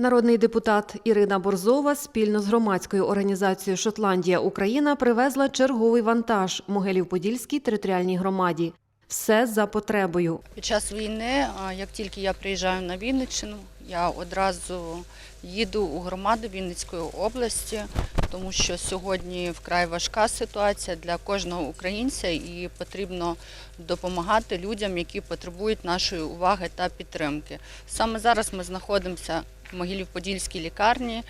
Народний депутат Ірина Борзова спільно з громадською організацією Шотландія Україна привезла черговий вантаж Могилів-Подільській територіальній громаді. Все за потребою. Під час війни, як тільки я приїжджаю на Вінниччину, я одразу їду у громаду Вінницької області, тому що сьогодні вкрай важка ситуація для кожного українця і потрібно допомагати людям, які потребують нашої уваги та підтримки. Саме зараз ми знаходимося Могилів-Подільській лікарні.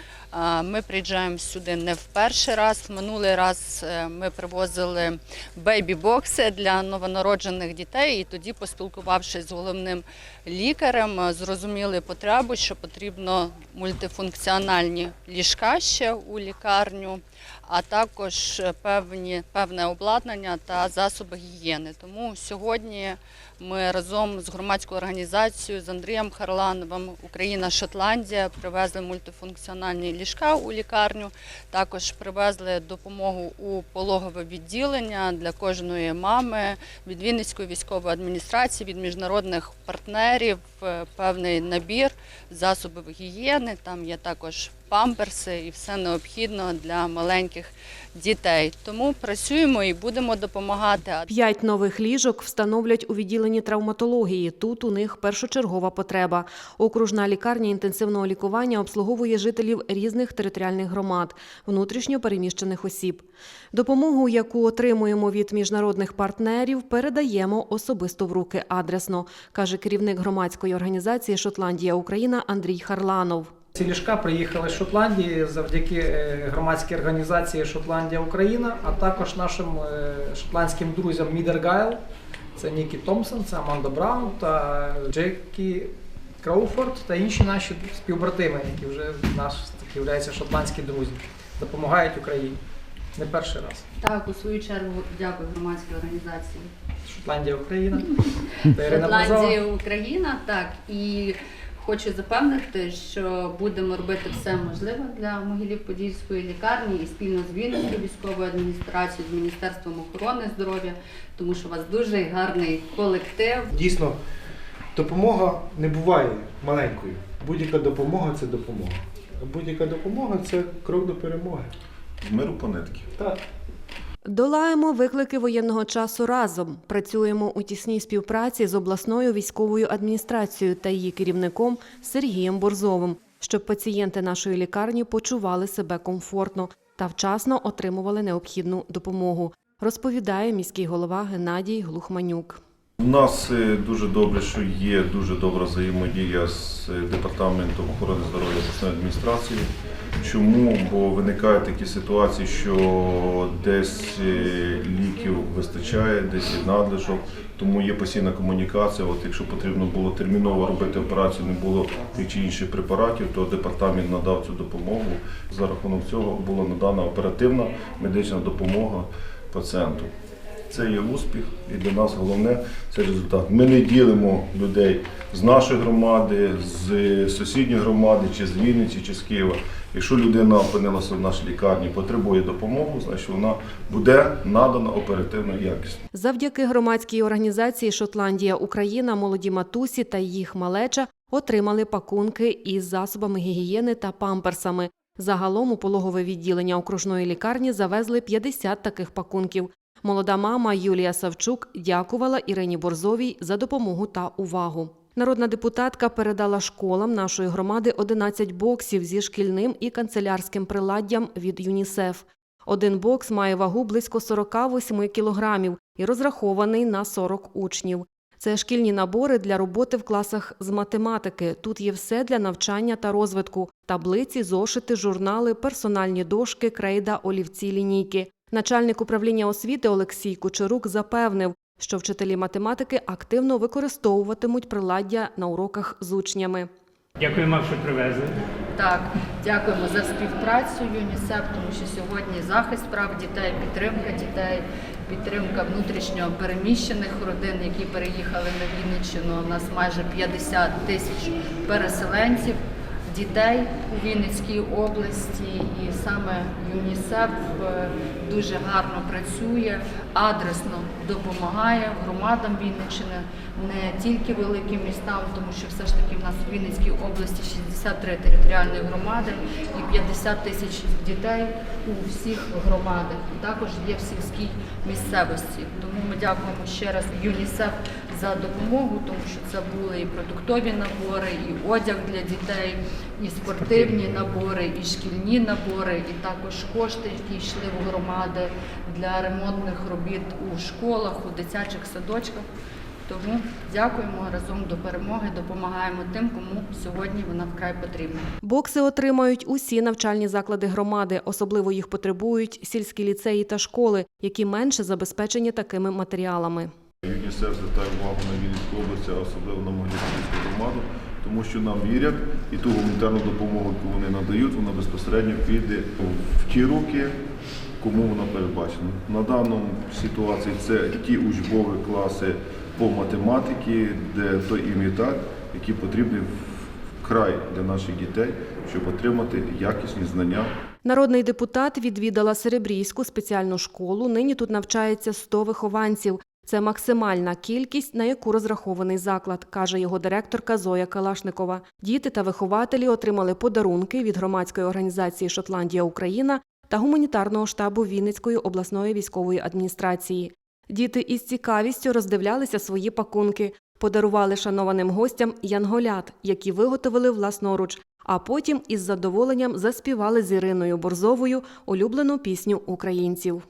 Ми приїжджаємо сюди не в перший раз. Минулий раз е, ми привозили бейбі-бокси для новонароджених дітей. І тоді, поспілкувавшись з головним лікарем, е, зрозуміли потребу, що потрібно мультифункціональні ліжка ще у лікарню, а також е, певні, певне обладнання та засоби гігієни. Тому сьогодні ми разом з громадською організацією з Андрієм Харлановим Україна Шотландія привезли мультифункціональні ліжка у лікарню. Також привезли допомогу у пологове відділення для кожної мами від Вінницької військової адміністрації, від міжнародних партнерів, е, певний набір засобів гігієни. Там є також памперси і все необхідно для маленьких дітей. Тому працюємо і будемо допомагати. П'ять нових ліжок встановлять у відділенні травматології. Тут у них першочергова потреба. Окружна лікарня інтенсивного лікування обслуговує жителів різних територіальних громад, внутрішньо переміщених осіб. Допомогу, яку отримуємо від міжнародних партнерів, передаємо особисто в руки адресно, каже керівник громадської організації Шотландія Україна Андрій Харланов. Ці ліжка приїхали з Шотландії завдяки е, громадській організації Шотландія Україна, а також нашим е, шотландським друзям Мідергайл, це Нікі Томпсон, це Аманда Браун та Джекі Кроуфорд та інші наші співбратими, які вже наш являються шотландські друзі, допомагають Україні. Не перший раз. Так, у свою чергу дякую громадській організації. Шотландія Україна. Шотландія Україна, так і хочу запевнити, що будемо робити все можливе для Могилів-Подільської лікарні і спільно з Вінницькою військовою адміністрацією, з Міністерством охорони здоров'я, тому що у вас дуже гарний колектив. Дійсно, допомога не буває маленькою. Будь-яка допомога це допомога. Будь-яка допомога це крок до перемоги. З миру по нитки. Так. Долаємо виклики воєнного часу разом. Працюємо у тісній співпраці з обласною військовою адміністрацією та її керівником Сергієм Борзовим, щоб пацієнти нашої лікарні почували себе комфортно та вчасно отримували необхідну допомогу. Розповідає міський голова Геннадій Глухманюк. У нас е, дуже добре, що є дуже добра взаємодія з е, департаментом охорони здоров'я обласної адміністрації. Чому? Бо виникають такі ситуації, що десь е, ліків вистачає, десь є надлишок, тому є постійна комунікація. От якщо потрібно було терміново робити операцію, не було тих чи інших препаратів, то департамент надав цю допомогу. За рахунок цього була надана оперативна медична допомога пацієнту. Це є успіх, і для нас головне це результат. Ми не ділимо людей з нашої громади, з сусідньої громади, чи з Вінниці, чи з Києва. Якщо людина опинилася в нашій лікарні, потребує допомоги, значить вона буде надана оперативно і якісно. Завдяки громадській організації Шотландія Україна молоді матусі та їх малеча отримали пакунки із засобами гігієни та памперсами. Загалом у пологове відділення окружної лікарні завезли 50 таких пакунків. Молода мама Юлія Савчук дякувала Ірині Борзовій за допомогу та увагу. Народна депутатка передала школам нашої громади 11 боксів зі шкільним і канцелярським приладдям від ЮНІСЕФ. Один бокс має вагу близько 48 кілограмів і розрахований на 40 учнів. Це шкільні набори для роботи в класах з математики. Тут є все для навчання та розвитку: таблиці, зошити, журнали, персональні дошки, крейда, олівці, лінійки. Начальник управління освіти Олексій Кучерук запевнив, що вчителі математики активно використовуватимуть приладдя на уроках з учнями. Дякуємо, що привезли. Так, дякуємо за співпрацю ЮНІСЕФ, тому що сьогодні захист прав дітей, підтримка дітей, підтримка внутрішньо переміщених родин, які переїхали на Вінниччину. У нас майже 50 тисяч переселенців. Дітей у Вінницькій області, і саме ЮНІСЕФ е, дуже гарно працює, адресно допомагає громадам Вінниччини, не тільки великим містам, тому що все ж таки в нас у Вінницькій області 63 територіальні громади і 50 тисяч дітей у всіх громадах. Також є в сільській місцевості. Тому ми дякуємо ще раз ЮНІСЕФ за допомогу, тому що це були і продуктові набори, і одяг для дітей, і спортивні набори, і шкільні набори, і також кошти, які йшли в громади для ремонтних робіт у школах, у дитячих садочках. Тому дякуємо разом до перемоги, допомагаємо тим, кому сьогодні вона вкрай потрібна. Бокси отримають усі навчальні заклади громади. Особливо їх потребують сільські ліцеї та школи, які менше забезпечені такими матеріалами. ЮНІСЕФ звертає увагу на Вінницьку область, а особливо на Могилівську громаду, тому що нам вірять і ту гуманітарну допомогу, яку вони надають, вона безпосередньо піде в ті руки, кому вона передбачена. На даному ситуації це ті учбові класи по математиці, де той імітат, який потрібний вкрай для наших дітей, щоб отримати якісні знання Народний депутат відвідала Серебрійську спеціальну школу. Нині тут навчається 100 вихованців. Це максимальна кількість, на яку розрахований заклад, каже його директорка Зоя Калашникова. Діти та вихователі отримали подарунки від громадської організації Шотландія Україна та гуманітарного штабу Вінницької обласної військової адміністрації. Діти із цікавістю роздивлялися свої пакунки, подарували шанованим гостям янголят, які виготовили власноруч, а потім із задоволенням заспівали з Іриною Борзовою улюблену пісню українців.